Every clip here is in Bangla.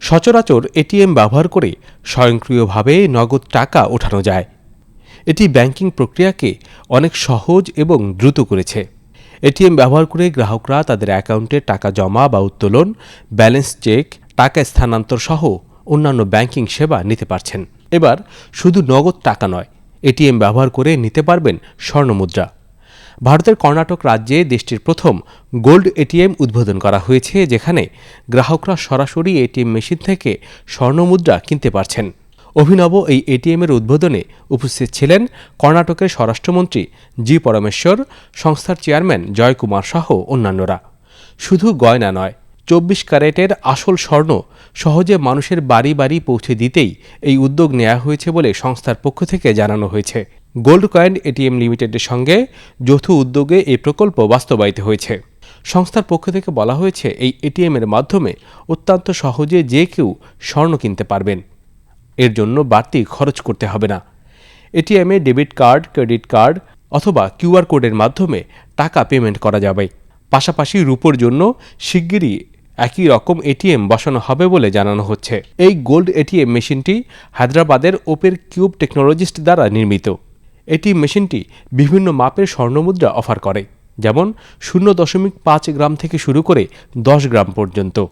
সচরাচর এটিএম ব্যবহার করে স্বয়ংক্রিয়ভাবে নগদ টাকা ওঠানো যায়। এটি ব্যাংকিং প্রক্রিয়াকে অনেক সহজ এবং দ্রুত করেছে। এটিএম ব্যবহার করে গ্রাহকরা তাদের অ্যাকাউন্টে টাকা জমা বা উত্তোলন, ব্যালেন্স চেক, টাকা স্থানান্তর সহ অন্যান্য ব্যাংকিং সেবা নিতে পারছেন। এবার শুধু নগদ টাকা নয়, এটিএম ব্যবহার করে নিতে পারবেন স্বর্ণমুদ্রা। ভারতের কর্ণাটক রাজ্যে দেশটির প্রথম গোল্ড এটিএম উদ্বোধন করা হয়েছে, যেখানে গ্রাহকরা সরাসরি এটিএম মেশিন থেকে স্বর্ণমুদ্রা কিনতে পারছেন। অভিনব এই এটিএমের উদ্বোধনে উপস্থিত ছিলেন কর্ণাটকের স্বরাষ্ট্রমন্ত্রী জি পরমেশ্বর, সংস্থার চেয়ারম্যান জয়কুমার সহ অন্যান্যরা। শুধু গয়না নয়, চব্বিশ ক্যারেটের আসল স্বর্ণ সহজে মানুষের বাড়ি বাড়ি পৌঁছে দিতেই এই উদ্যোগ নেওয়া হয়েছে বলে সংস্থার পক্ষ থেকে জানানো হয়েছে। গোল্ড কয়েন এটিএম লিমিটেডের সঙ্গে যৌথ উদ্যোগে এই প্রকল্প বাস্তবায়িত হয়েছে। সংস্থার পক্ষ থেকে বলা হয়েছে, এই এটিএম এর মাধ্যমে অত্যন্ত সহজে যে কেউ স্বর্ণ কিনতে পারবেন। এর জন্য বাড়তি খরচ করতে হবে না। এটিএমে ডেবিট কার্ড, ক্রেডিট কার্ড অথবা কিউআর কোডের মাধ্যমে টাকা পেমেন্ট করা যাবে। পাশাপাশি রুপোর জন্য শিগগিরই একই রকম এটিএম বসানো হবে বলে জানানো হচ্ছে। এই গোল্ড এটিএম মেশিনটি হায়দ্রাবাদের ওপের কিউব টেকনোলজিস্ট দ্বারা নির্মিত। এটি মেশিনটি বিভিন্ন মাপের স্বর্ণমুদ্রা অফার করে, যেমন শূন্য দশমিক পাঁচ গ্রাম থেকে শুরু করে দশ গ্রাম পর্যন্ত।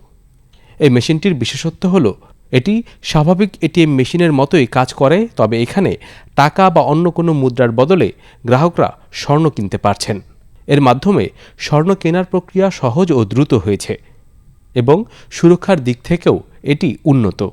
এই মেশিনটির বিশেষত্ব হল, এটি স্বাভাবিক এটিএম মেশিনের মতোই কাজ করে, তবে এখানে টাকা বা অন্য কোনো মুদ্রার বদলে গ্রাহকরা স্বর্ণ কিনতে পারছেন। এর মাধ্যমে স্বর্ণ কেনার প্রক্রিয়া সহজ ও দ্রুত হয়েছে এবং সুরক্ষার দিক থেকেও এটি উন্নত।